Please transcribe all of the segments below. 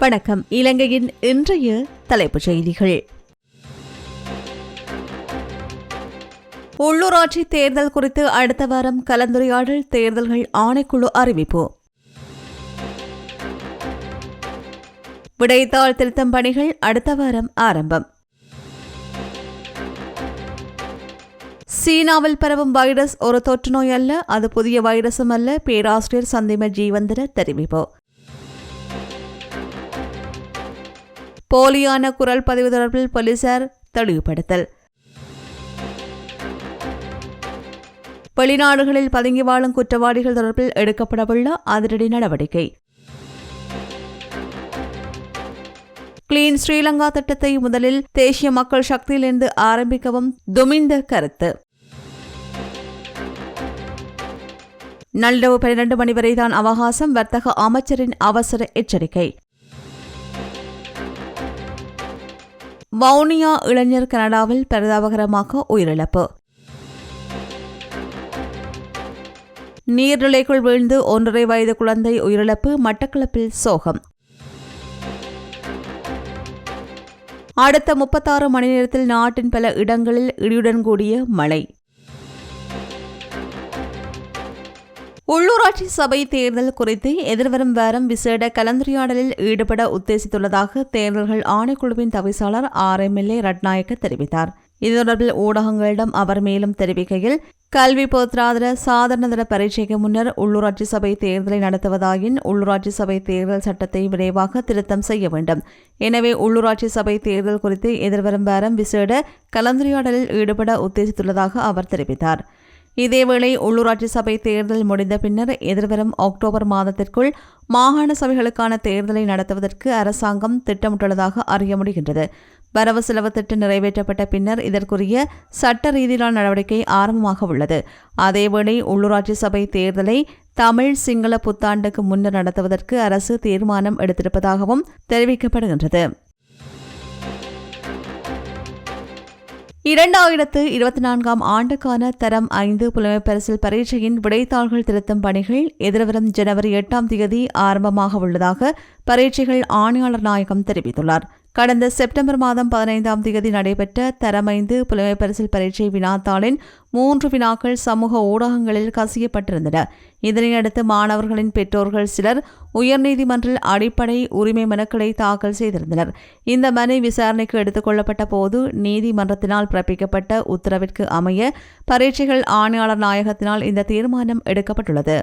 வணக்கம். இலங்கையின் இன்றைய தலைப்புச் செய்திகள். உள்ளூராட்சி தேர்தல் குறித்து அடுத்த வாரம் கலந்துரையாடல் தேர்தல்கள் ஆணைக்குழு அறிவிப்பு. விடைத்தாள் திருத்தம் பணிகள் அடுத்த வாரம் ஆரம்பம். சீனாவில் பரவும் வைரஸ் ஒரு தொற்று நோய் அல்ல அது புதிய வைரஸும் அல்ல பேராசிரியர் சந்திம ஜீவந்தர தெரிவிப்போம் போலியான குரல் பதிவு தொடர்பில் போலீசார் தெளிவுபடுத்தல். வெளிநாடுகளில் பதுங்கி வாழும் குற்றவாளிகள் தொடர்பில் எடுக்கப்படவுள்ள அதிரடி நடவடிக்கை. கிளீன் ஸ்ரீலங்கா திட்டத்தை முதலில் தேசிய மக்கள் சக்தியிலிருந்து ஆரம்பிக்கவும் துமிந்த கருத்து. நள்ளிரவு பனிரெண்டு மணி வரைதான் அவகாசம் வர்த்தக அமைச்சரின் அவசர எச்சரிக்கை. வவுனியா இளைஞர் கனடாவில் பரிதாபகரமாக உயிரிழப்பு. நீர்நிலைக்குள் வீழ்ந்து ஒன்றரை வயது குழந்தை உயிரிழப்பு மட்டக்களப்பில் சோகம். அடுத்த முப்பத்தாறு மணி நேரத்தில் நாட்டின் பல இடங்களில் இடியுடன் கூடிய மழை. உள்ளூராட்சி சபை தேர்தல் குறித்து எதிர்வரும் வாரம் விசேட கலந்துரையாடலில் ஈடுபட உத்தேசித்துள்ளதாக தேர்தல்கள் ஆணைக்குழுவின் தவிசாளர் R M L A Ratnayake தெரிவித்தார். இது தொடர்பில் ஊடகங்களிடம் அவர் மேலும் தெரிவிக்கையில் கல்வி பொருத்தாதர சாதாரணதர பரீட்சைக்கு முன்னர் உள்ளூராட்சி சபை தேர்தலை நடத்துவதாயின் உள்ளூராட்சி சபை தேர்தல் சட்டத்தை விரைவாக திருத்தம் செய்ய வேண்டும். எனவே உள்ளூராட்சி சபை தேர்தல் குறித்து எதிர்வரும் வாரம் விசேட கலந்துரையாடலில் ஈடுபட உத்தேசித்துள்ளதாக அவர் தெரிவித்தார். இதேவேளை உள்ளூராட்சி சபை தேர்தல் முடிந்த பின்னர் எதிர்வரும் அக்டோபர் மாதத்திற்குள் மாகாண சபைகளுக்கான தேர்தலை நடத்துவதற்கு அரசாங்கம் திட்டமிட்டுள்ளதாக அறிய முடிகின்றது. வரவு செலவு திட்டம் நிறைவேற்றப்பட்ட பின்னர் இதற்குரிய சட்ட ரீதியிலான நடவடிக்கை ஆரம்பமாக உள்ளது. அதேவேளை உள்ளூராட்சி சபை தேர்தலை தமிழ் சிங்கள புத்தாண்டுக்கு முன்னர் நடத்துவதற்கு அரசு தீர்மானம் எடுத்திருப்பதாகவும் தெரிவிக்கப்படுகின்றது. இரண்டாயிரத்து இருபத்தி நான்காம் ஆண்டுக்கான தரம் ஐந்து புலமைப்பரசில் பரீட்சையின் விடைத்தாள்கள் திருத்தும் பணிகள் எதிர்வரும் ஜனவரி எட்டாம் தேதி ஆரம்பமாக உள்ளதாக பரீட்சைகள் ஆணையாளர் நாயகம் தெரிவித்துள்ளார். கடந்த செப்டம்பர் மாதம் பதினைந்தாம் தேதி நடைபெற்ற தரமைந்து புலமை பரிசில் பரீட்சை வினாத்தாளின் மூன்று வினாக்கள் சமூக ஊடகங்களில் கசியப்பட்டிருந்தன. இதனையடுத்து மாணவர்களின் பெற்றோர்கள் சிலர் உயர்நீதிமன்றில் அடிப்படை உரிமை மனுக்களை தாக்கல் செய்திருந்தனர். இந்த மனு விசாரணைக்கு எடுத்துக் கொள்ளப்பட்ட போது நீதிமன்றத்தினால் பிறப்பிக்கப்பட்ட உத்தரவிற்கு அமைய பரீட்சைகள் ஆணையாளர் நாயகத்தினால் இந்த தீர்மானம் எடுக்கப்பட்டுள்ளது.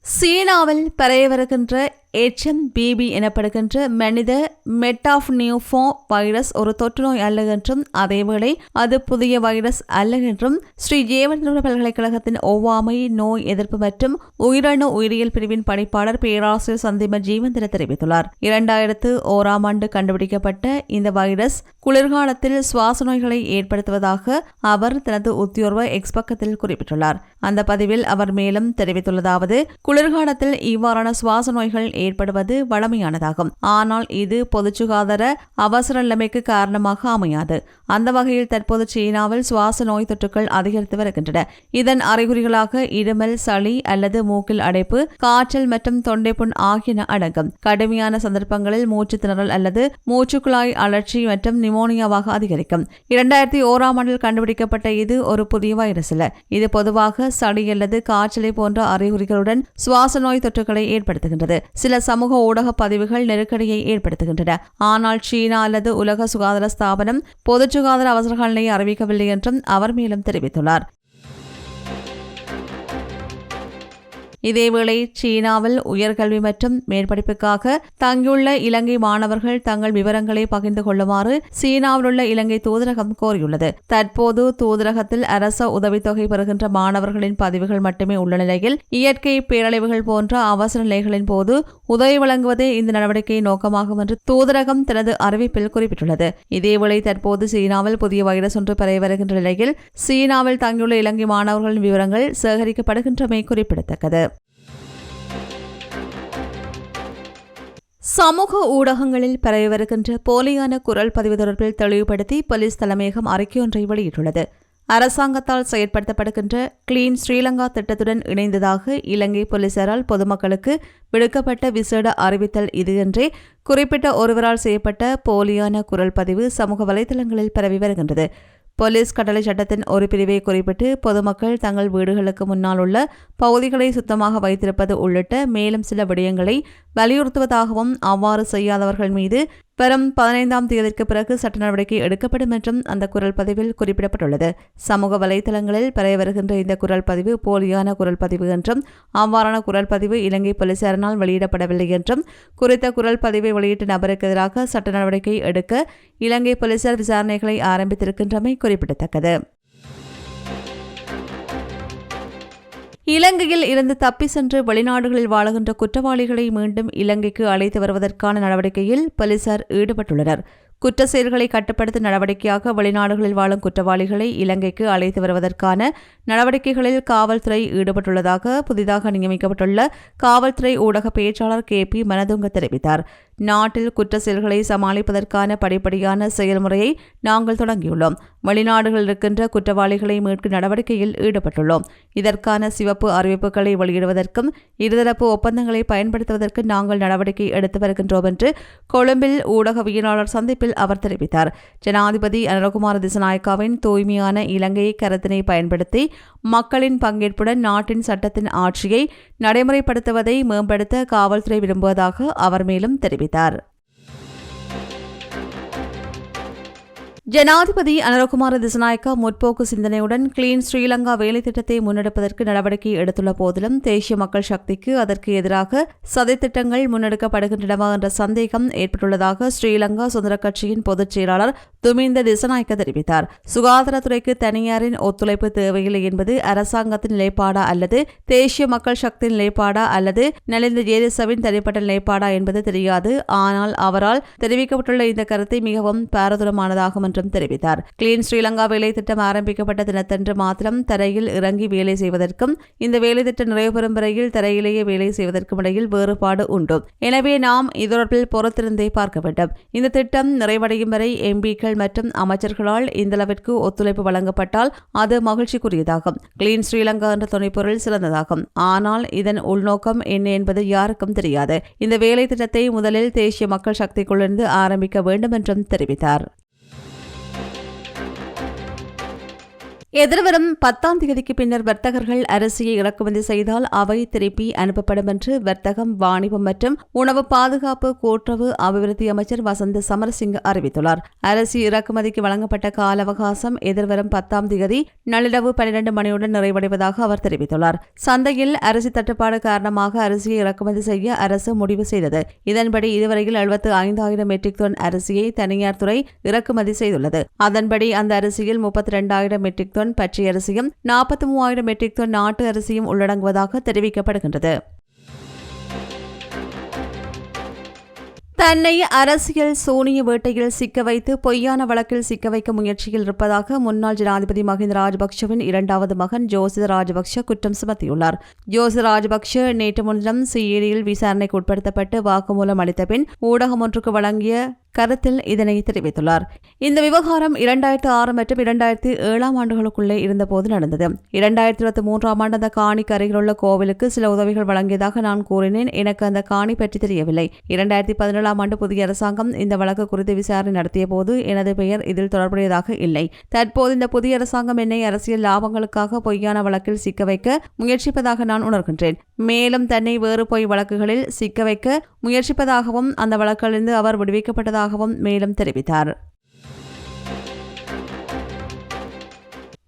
சீனாவில் பரவி வருகின்ற எச்எம் பிபி எனப்படுகின்ற மனித மெட்டாஃப்னியூஃபோ வைரஸ் ஒரு தொற்று நோய் அல்ல என்றும் அதேவேளை அது புதிய வைரஸ் அல்ல என்றும் ஸ்ரீ ஜேவந்திர பல்கலைக்கழகத்தின் ஒவ்வாமை நோய் எதிர்ப்பு மற்றும் உயிரணு உயிரியல் பிரிவின் பணிப்பாளர் பேராசிரியர் சந்திம ஜீவந்திர தெரிவித்துள்ளார். இரண்டாயிரத்து ஓராம் ஆண்டு கண்டுபிடிக்கப்பட்ட இந்த வைரஸ் குளிர்காலத்தில் சுவாச நோய்களை ஏற்படுத்துவதாக அவர் தனது உத்தியோர்வ எக்ஸ் பக்கத்தில் குறிப்பிட்டுள்ளார். அந்த பதிவில் அவர் மேலும் தெரிவித்துள்ளதாவது குளிர்காலத்தில் இவ்வாறான சுவாச நோய்கள் ஏற்படுவது வழமையானதாகும் ஆனால் இது பொது சுகாதார அவசர நிலைமைக்கு காரணமாக அமையாது. அந்த வகையில் தற்போது சீனாவில் சுவாச நோய் தொற்றுகள் அதிகரித்து வருகின்றன. இதன் அறிகுறிகளாக இருமல் சளி அல்லது மூக்கில் அடைப்பு காய்ச்சல் மற்றும் தொண்டைப்புண் ஆகியன அடங்கும். கடுமையான சந்தர்ப்பங்களில் மூச்சு திணறல் அல்லது மூச்சுக்குழாய் அழற்சி மற்றும் நிமோனியாவாக அதிகரிக்கும். இரண்டாயிரத்தி ஓராம் ஆண்டில் கண்டுபிடிக்கப்பட்ட இது ஒரு புதிய வைரஸ் அல்ல இது பொதுவாக சளி அல்லது காய்ச்சலை போன்ற அறிகுறிகளுடன் சுவாச நோய் தொற்றுகளை ஏற்படுத்துகின்றது. சில சமூக ஊடக பதிவுகள் நெருக்கடியை ஏற்படுத்துகின்றன. ஆனால் சீனா அல்லது உலக சுகாதார ஸ்தாபனம் பொது சுகாதார அவசர அறிவிக்கவில்லை என்றும் அவர் மேலும் தெரிவித்துள்ளார். இதேவேளை சீனாவில் உயர்கல்வி மற்றும் மேற்படிப்புக்காக தங்கியுள்ள இலங்கை மாணவர்கள் தங்கள் விவரங்களை பகிர்ந்து கொள்ளுமாறு சீனாவில் உள்ள இலங்கை தூதரகம் கோரியுள்ளது. தற்போது தூதரகத்தில் அரச உதவித்தொகை பெறுகின்ற மாணவர்களின் பதிவுகள் மட்டுமே உள்ள நிலையில் இயற்கை பேரழிவுகள் போன்ற அவசர நிலைகளின் போது உதவி வழங்குவதே இந்த நடவடிக்கையின் நோக்கமாகும் என்று தூதரகம் தனது அறிவிப்பில் குறிப்பிட்டுள்ளது. இதேவேளை தற்போது சீனாவில் புதிய வைரஸ் ஒன்று பரவி வருகின்ற நிலையில் சீனாவில் தங்கியுள்ள இலங்கை மாணவர்களின் விவரங்கள் சேகரிக்கப்படுகின்றமை குறிப்பிடத்தக்கது. சமூக ஊடகங்களில் பரவி வருகின்ற போலியான குரல் பதிவு தொடர்பில் தெளிவுபடுத்தி போலீஸ் தலைமையகம் அறிக்கையொன்றை வெளியிட்டுள்ளது. அரசாங்கத்தால் செயற்படுத்தப்படுகின்ற கிளீன் ஸ்ரீலங்கா திட்டத்துடன் இணைந்ததாக இலங்கை போலீசாரால் பொதுமக்களுக்கு விடுக்கப்பட்ட விசேட அறிவித்தல் இது என்றே குறிப்பிட்ட ஒருவரால் செய்யப்பட்ட போலியான குரல் பதிவு சமூக வலைதளங்களில் பரவி வருகின்றது. போலீஸ் கட்டளை சட்டத்தின் ஒரு பிரிவை குறிப்பிட்டு பொதுமக்கள் தங்கள் வீடுகளுக்கு முன்னால் உள்ள பகுதிகளை சுத்தமாக வைத்திருப்பது உள்ளிட்ட மேலும் சில விடயங்களை வலியுறுத்துவதாகவும் அவ்வாறு செய்யாதவர்கள் மீது வரும் பதினைந்தாம் தேதிக்கு பிறகு சட்ட நடவடிக்கை எடுக்கப்படும் என்றும் அந்த குரல் பதிவில் குறிப்பிடப்பட்டுள்ளது. சமூக வலைதளங்களில் பரவி வருகின்ற இந்த குரல் பதிவு போலியான குரல் பதிவு என்றும் அவ்வாறான குரல் பதிவு இலங்கை போலீசாரினால் வெளியிடப்படவில்லை என்றும் குறித்த குரல் பதிவை வெளியிட்ட நபருக்கு எதிராக சட்ட நடவடிக்கை எடுக்க இலங்கை போலீசார் விசாரணைகளை ஆரம்பித்திருக்கின்றமை குறிப்பிடத்தக்கது. இலங்கையில் இருந்து தப்பி சென்று வெளிநாடுகளில் வாழுகின்ற குற்றவாளிகளை மீண்டும் இலங்கைக்கு அழைத்து வருவதற்கான நடவடிக்கையில் போலீசார் ஈடுபட்டுள்ளனர். குற்ற செயல்களை கட்டுப்படுத்தும் நடவடிக்கையாக வெளிநாடுகளில் வாழும் குற்றவாளிகளை இலங்கைக்கு அழைத்து வருவதற்கான நடவடிக்கைகளில் காவல்துறை ஈடுபட்டுள்ளதாக புதிதாக நியமிக்கப்பட்டுள்ள காவல்துறை ஊடக பேச்சாளர் கே பி மனதுங்க தெரிவித்தார். நாட்டில் குற்ற செயல்களை சமாளிப்பதற்கான படிப்படியான செயல்முறையை நாங்கள் தொடங்கியுள்ளோம். வெளிநாடுகளில் இருக்கின்ற குற்றவாளிகளை மீட்கும் நடவடிக்கையில் ஈடுபட்டுள்ளோம். இதற்கான சிவப்பு அறிவிப்புகளை வெளியிடுவதற்கும் இருதரப்பு ஒப்பந்தங்களை பயன்படுத்துவதற்கு நாங்கள் நடவடிக்கை எடுத்து வருகின்றோம் என்று கொழும்பில் ஊடகவியலாளர் சந்திப்பில் அவர் தெரிவித்தார். ஜனாதிபதி அனுரகுமார திசநாயக்காவின் தூய்மையான இலங்கை கருத்தினை பயன்படுத்தி மக்களின் பங்கேற்புடன் நாட்டின் சட்டத்தின் ஆட்சியை நடைமுறைப்படுத்துவதை மேம்படுத்த காவல்துறை விரும்புவதாக அவர் மேலும் தெரிவித்தார். தெரிவித்தார் ஜனாதிபதி அனரகுமார திசநாயக்கா முற்போக்கு சிந்தனையுடன் கிளீன் ஸ்ரீலங்கா வேலை திட்டத்தை முன்னெடுப்பதற்கு நடவடிக்கை எடுத்துள்ள போதிலும் தேசிய மக்கள் சக்திக்கு அதற்கு எதிராக சதித்திட்டங்கள் முன்னெடுக்கப்படுகின்றனவா என்ற சந்தேகம் ஏற்பட்டுள்ளதாக ஸ்ரீலங்கா சுதந்திர கட்சியின் பொதுச் செயலாளர் துமிந்த திசநாயக்க தெரிவித்தார். சுகாதாரத்துறைக்கு தனியாரின் ஒத்துழைப்பு தேவையில்லை என்பது அரசாங்கத்தின் நிலைப்பாடா அல்லது தேசிய மக்கள் சக்தியின் நிலைப்பாடா அல்லது நலிந்த ஜேதிசவின் தனிப்பட்ட நிலைப்பாடா என்பது தெரியாது. ஆனால் அவரால் தெரிவிக்கப்பட்டுள்ள இந்த கருத்தை மிகவும் பாரதூரமானதாகும் என்று என்றும் தெரிவித்தார். கிளீன் ஸ்ரீலங்கா வேலை திட்டம் ஆரம்பிக்கப்பட்ட தினத்தன்று மாத்திரம் தரையில் இறங்கி வேலை செய்வதற்கும் இந்த வேலை திட்டம் நிறைவுபெறும் வரையில் தரையிலேயே வேலை செய்வதற்கும் இடையில் வேறுபாடு உண்டு. எனவே நாம் இதொடர்பில் பொறுத்திருந்தே பார்க்க வேண்டும். இந்த திட்டம் நிறைவடையும் வரை எம்பிக்கள் மற்றும் அமைச்சர்களால் இந்த அளவிற்கு ஒத்துழைப்பு வழங்கப்பட்டால் அது மகிழ்ச்சிக்குரியதாகும். கிளீன் ஸ்ரீலங்கா என்ற துணைப்பொருள் சிறந்ததாகும். ஆனால் இதன் உள்நோக்கம் என்ன என்பது யாருக்கும் தெரியாது. இந்த வேலை திட்டத்தை முதலில் தேசிய மக்கள் சக்திக்குள்ளிருந்து ஆரம்பிக்க வேண்டும் என்றும் தெரிவித்தார். எதிர்வரும் பத்தாம் தேதிக்கு பின்னர் வர்த்தகர்கள் அரிசியை இறக்குமதி செய்தால் அவை திருப்பி அனுப்பப்படும் என்று வர்த்தகம் வாணிபம் மற்றும் உணவு பாதுகாப்பு கூட்டுறவு அபிவிருத்தி அமைச்சர் வசந்த சமரசிங்க அறிவித்துள்ளார். அரிசி இறக்குமதிக்கு வழங்கப்பட்ட கால அவகாசம் எதிர்வரும் பத்தாம் தேதி நள்ளிரவு பனிரெண்டு மணியுடன் நிறைவடைவதாக அவர் தெரிவித்துள்ளார். சந்தையில் அரிசி தட்டுப்பாடு காரணமாக அரிசியை இறக்குமதி செய்ய அரசு முடிவு செய்தது. இதன்படி இதுவரையில் எழுபத்து ஐந்தாயிரம் மெட்ரிக் டன் அரிசியை தனியார் துறை இறக்குமதி செய்துள்ளது. அதன்படி அந்த அரிசியில் முப்பத்தி இரண்டாயிரம் மெட்ரிக் டன் பச்சை அரிசியும் நாற்பத்தி மூவாயிரம் மெட்ரிக் டன் நாட்டு அரிசியும் உள்ளடங்குவதாக தெரிவிக்கப்படுகின்றது. தன்னை அரசியல் சோனிய வேட்டையில் சிக்க வைத்து பொய்யான வழக்கில் சிக்க வைக்க முயற்சியில் இருப்பதாக முன்னாள் ஜனாதிபதி மஹிந்த ராஜபக்சவின் இரண்டாவது மகன் ஜோசித ராஜபக்ஷ குற்றம் சுமத்தியுள்ளார். ஜோசித ராஜபக்ஷ நேற்று முன்தினம் சிஏடியில் விசாரணைக்கு உட்படுத்தப்பட்டு வாக்குமூலம் அளித்த பின் ஊடகம் ஒன்றுக்கு வழங்கிய கருத்தில் இதனை தெரிவித்துள்ளார். இந்த விவகாரம் இரண்டாயிரத்தி ஆறு மற்றும் இரண்டாயிரத்தி ஏழாம் ஆண்டுகளுக்குள்ளே இருந்தபோது நடந்தது. இரண்டாயிரத்தி இருபத்தி மூன்றாம் ஆண்டு அந்த காணிக்கு அருகிலுள்ள கோவிலுக்கு சில உதவிகள் வழங்கியதாக நான் கூறினேன். எனக்கு அந்த காணி பற்றி தெரியவில்லை. இரண்டாயிரத்தி பதினேழாம் ஆண்டு புதிய அரசாங்கம் இந்த வழக்கு குறித்து விசாரணை நடத்திய போது எனது பெயர் இதில் தொடர்புடையதாக இல்லை. தற்போது இந்த புதிய அரசாங்கம் என்னை அரசியல் லாபங்களுக்காக பொய்யான வழக்கில் சிக்க வைக்க முயற்சிப்பதாக நான் உணர்கின்றேன். மேலும் தன்னை வேறு பொய் வழக்குகளில் சிக்க வைக்க முயற்சிப்பதாகவும் அந்த வழக்கிலிருந்து அவர் விடுவிக்கப்பட்டதாகவும் மேலும் தெரிவித்தார்.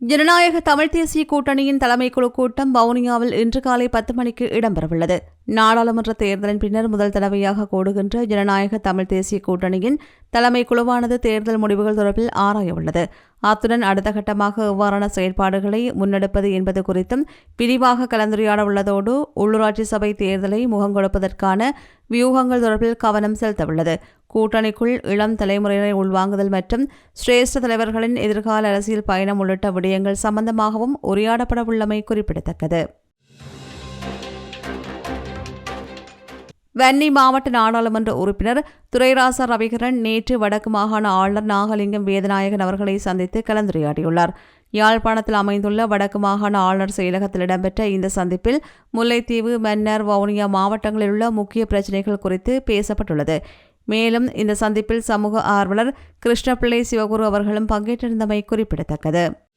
ஜனநாயக தமிழ் தேசிய கூட்டணியின் தலைமைக்குழு கூட்டம் வவுனியாவில் இன்று காலை பத்து மணிக்கு இடம்பெறவுள்ளது. நாடாளுமன்ற தேர்தலின் பின்னர் முதல் தடவையாக கூடுகின்ற ஜனநாயக தமிழ் தேசிய கூட்டணியின் தலைமை குழுவானது தேர்தல் முடிவுகள் தொடர்பில் ஆராயவுள்ளது. அத்துடன் அடுத்த கட்டமாக எவ்வாறான செயற்பாடுகளை முன்னெடுப்பது என்பது குறித்தும் விரிவாக கலந்துரையாட உள்ளதோடு உள்ளூராட்சி சபை தேர்தலை முகங்கொடுப்பதற்கான வியூகங்கள் தொடர்பில் கவனம் செலுத்தவுள்ளது. கூட்டணிக்குள் இளம் தலைமுறையினரை உள்வாங்குதல் மற்றும் சிரேஷ்ட தலைவர்களின் எதிர்கால அரசியல் பயணம் உள்ளிட்ட விடயங்கள் சம்பந்தமாகவும் உரையாடப்படவுள்ளமை குறிப்பிடத்தக்கது. வன்னி மாவட்ட நாடாளுமன்ற உறுப்பினர் துரைராசா ரவிகரன் நேற்று வடக்கு மாகாண ஆளுநர் நாகலிங்கம் வேதநாயகன் அவர்களை சந்தித்து கலந்துரையாடியுள்ளார். யாழ்ப்பாணத்தில் அமைந்துள்ள வடக்கு மாகாண ஆளுநர் செயலகத்தில் இடம்பெற்ற இந்த சந்திப்பில் முல்லைத்தீவு மன்னர் வவுனியா மாவட்டங்களில் உள்ள முக்கிய பிரச்சினைகள் குறித்து பேசப்பட்டுள்ளது. மேலும் இந்த சந்திப்பில் சமூக ஆர்வலர் கிருஷ்ணபிள்ளை சிவகுரு அவர்களும் பங்கேற்றிருந்தமை குறிப்பிடத்தக்கது.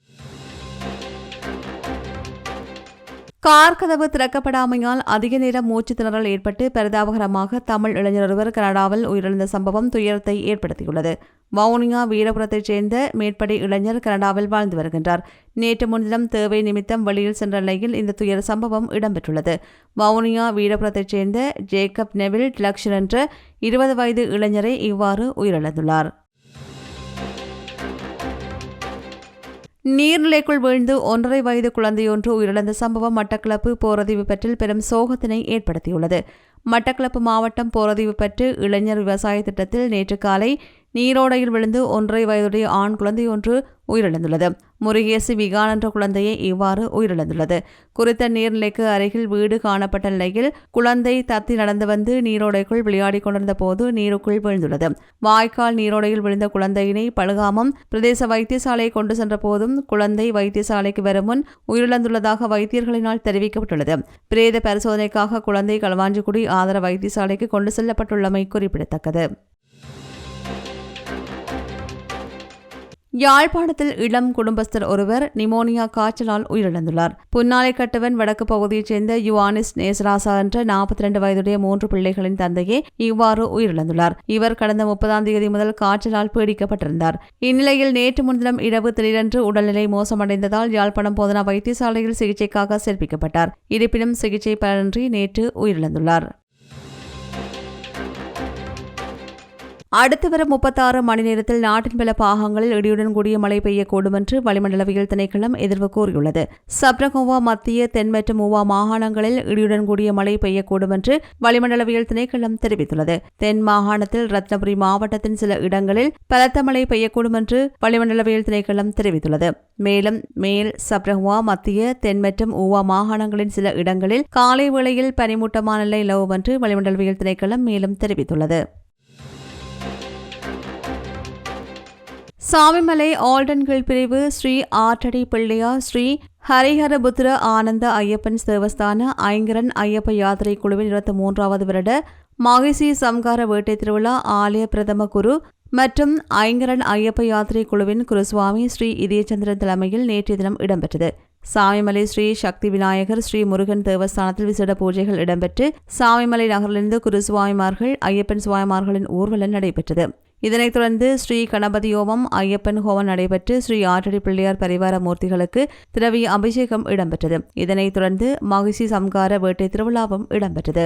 கார் கதவு திறக்கப்படாமையால் அதிக நேரம் மூச்சு திணறல் ஏற்பட்டு பரிதாபகரமாக தமிழ் இளைஞர் ஒருவர் கனடாவில் உயிரிழந்த சம்பவம் துயரத்தை ஏற்படுத்தியுள்ளது. வவுனியா வீரபுரத்தைச் சேர்ந்த மேற்படி இளைஞர் கனடாவில் வாழ்ந்து வருகின்றார். நேற்று முன்தினம் தேவை நிமித்தம் வெளியில் சென்ற நிலையில் இந்த துயர சம்பவம் இடம்பெற்றுள்ளது. வவுனியா வீரபுரத்தைச் சேர்ந்த ஜேக்கப் நெவில் டிலக்ஷன் என்ற இருபது வயது இளைஞரை இவ்வாறு உயிரிழந்துள்ளார். நீர்நிலைக்குள் வீழ்ந்து ஒன்றரை வயது குழந்தையொன்று உயிரிழந்த சம்பவம் மட்டக்களப்பு போரதிவு பற்றில் பெரும் சோகத்தினை ஏற்படுத்தியுள்ளது. மட்டக்களப்பு மாவட்டம் போரதிவு பற்று இளைஞர் விவசாய திட்டத்தில் நேற்று காலை நீரோடையில் விழுந்து ஒன்றரை வயதுடைய ஆண் குழந்தை ஒன்று உயிரிழந்துள்ளது. முருகேசு விகான் என்ற குழந்தையை இவ்வாறு உயிரிழந்துள்ளது. குறித்த நீர்நிலைக்கு அருகில் வீடு காணப்பட்ட நிலையில் குழந்தை தத்தி நடந்து வந்து நீரோடைக்குள் விளையாடிக் கொண்டிருந்த போது நீருக்குள் விழுந்துள்ளது. வாய்க்கால் நீரோடையில் விழுந்த குழந்தையினை பழுகாமம் பிரதேச வைத்தியசாலையை கொண்டு சென்ற போதும் குழந்தை வைத்தியசாலைக்கு வரும் முன் உயிரிழந்துள்ளதாக வைத்தியர்களினால் தெரிவிக்கப்பட்டுள்ளது. பிரேத பரிசோதனைக்காக குழந்தை களவாஞ்சிக்குடி ஆதர வைத்தியசாலைக்கு கொண்டு செல்லப்பட்டுள்ளமை குறிப்பிடத்தக்கது. யாழ்ப்பாணத்தில் இளம் குடும்பஸ்தர் ஒருவர் நிமோனியா காய்ச்சலால் உயிரிழந்துள்ளார். புன்னாலை கட்டுவன் வடக்கு பகுதியைச் சேர்ந்த யுவானிஸ் நேசராசா என்ற நாற்பத்தி ரெண்டு வயதுடைய மூன்று பிள்ளைகளின் தந்தையே இவ்வாறு உயிரிழந்துள்ளார். இவர் கடந்த முப்பதாம் தேதி முதல் காய்ச்சலால் பீடிக்கப்பட்டிருந்தார். இந்நிலையில் நேற்று முன்தினம் இரவு திடீரென்று உடல்நிலை மோசமடைந்ததால் யாழ்ப்பாணம் போதனா வைத்தியசாலையில் சிகிச்சைக்காக சேர்ப்பிக்கப்பட்டார். இருப்பினும் சிகிச்சை பலனின்றி நேற்று உயிரிழந்துள்ளார். அடுத்து வரும் முப்பத்தாறு மணி நேரத்தில் நாட்டின் பல பாகங்களில் இடியுடன் கூடிய மழை பெய்யக்கூடும் என்று வளிமண்டலவியல் திணைக்களம் எதிர்வு கூறியுள்ளது. சப்ரகோவா மத்திய தென் மற்றும் மூவா மாகாணங்களில் இடியுடன் கூடிய மழை பெய்யக்கூடும் என்று வளிமண்டலவியல் திணைக்களம் தெரிவித்துள்ளது. தென் மாகாணத்தில் ரத்னபுரி மாவட்டத்தின் சில இடங்களில் பலத்த மழை பெய்யக்கூடும் என்று வளிமண்டலவியல் திணைக்களம் தெரிவித்துள்ளது. மேலும் மேல் சப்ரகுவா மத்திய தென் மற்றும் ஊவா மாகாணங்களின் சில இடங்களில் காலை வேளையில் பனிமூட்டமான நிலை நிலவும் என்று வளிமண்டலவியல் திணைக்களம் மேலும் தெரிவித்துள்ளது. சாமிமலை ஆல்டன்கள் பிரிவு ஸ்ரீ ஆற்றடி பிள்ளையார் ஸ்ரீ ஹரிஹரபுத்திர ஆனந்த ஐயப்பன் தேவஸ்தான ஐங்கரன் ஐயப்ப யாத்திரை குழுவின் இருபத்தி மூன்றாவது வருட மகிசி சம்கார வேட்டை திருவிழா ஆலய பிரதம குரு மற்றும் ஐங்கரன் ஐயப்ப யாத்திரை குழுவின் குருசுவாமி ஸ்ரீ இதயச்சந்திரன் தலைமையில் நேற்றைய தினம் இடம்பெற்றது. சாமிமலை ஸ்ரீ சக்தி விநாயகர் ஸ்ரீ முருகன் தேவஸ்தானத்தில் விசேட பூஜைகள் இடம்பெற்று சாமிமலை நகரிலிருந்து குரு சுவாமிமார்கள் ஐயப்பன் சுவாமிமார்களின் ஊர்வலம் நடைபெற்றது. இதனைத் தொடர்ந்து ஸ்ரீ கணபதி ஹோமம் ஐயப்பன் ஹோமம் நடைபெற்று ஸ்ரீ ஆற்றடி பிள்ளையார் பரிவார மூர்த்திகளுக்கு திரவிய அபிஷேகம் இடம்பெற்றது. இதனைத் தொடர்ந்து மகிழ்ச்சி சம்கார வேட்டை திருவிழாவும் இடம்பெற்றது.